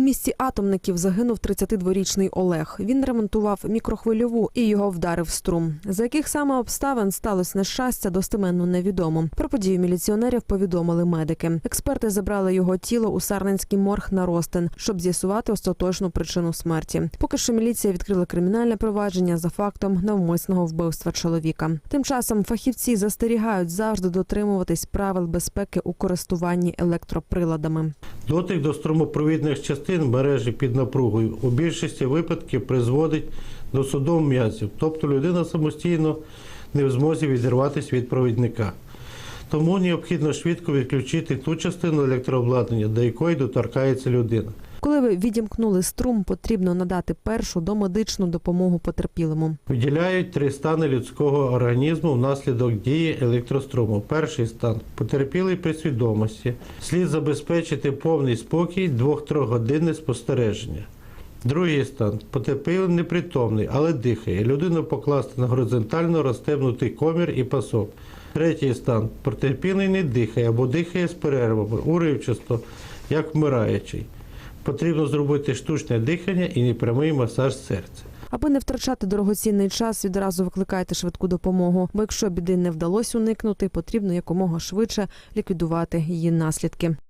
У місті атомників загинув 32-річний Олег. Він ремонтував мікрохвильову і його вдарив струм. За яких саме обставин сталося нещастя, достеменно невідомо. Про подію міліціонерів повідомили медики. Експерти забрали його тіло у Сарненський морг на Ростин, щоб з'ясувати остаточну причину смерті. Поки що міліція відкрила кримінальне провадження за фактом навмисного вбивства чоловіка. Тим часом фахівці застерігають завжди дотримуватись правил безпеки у користуванні електроприладами. Дотик до струмопровідних частин мережі під напругою у більшості випадків призводить до судом м'язів, тобто людина самостійно не в змозі відірватися від провідника. Тому необхідно швидко відключити ту частину електрообладнання, до якої доторкається людина. Коли ви відімкнули струм, потрібно надати першу домедичну допомогу потерпілому. Виділяють три стани людського організму внаслідок дії електроструму. Перший стан потерпілий при свідомості. Слід забезпечити повний спокій 2-3 годинне спостереження. Другий стан потерпілий непритомний, але дихає. Людину покласти на горизонтально розстебнутий комір і пасок. Третій стан потерпілий не дихає або дихає з перервами, уривчасто, як вмираючий. Потрібно зробити штучне дихання і непрямий масаж серця. Аби не втрачати дорогоцінний час, відразу викликайте швидку допомогу. Бо якщо біди не вдалося уникнути, потрібно якомога швидше ліквідувати її наслідки.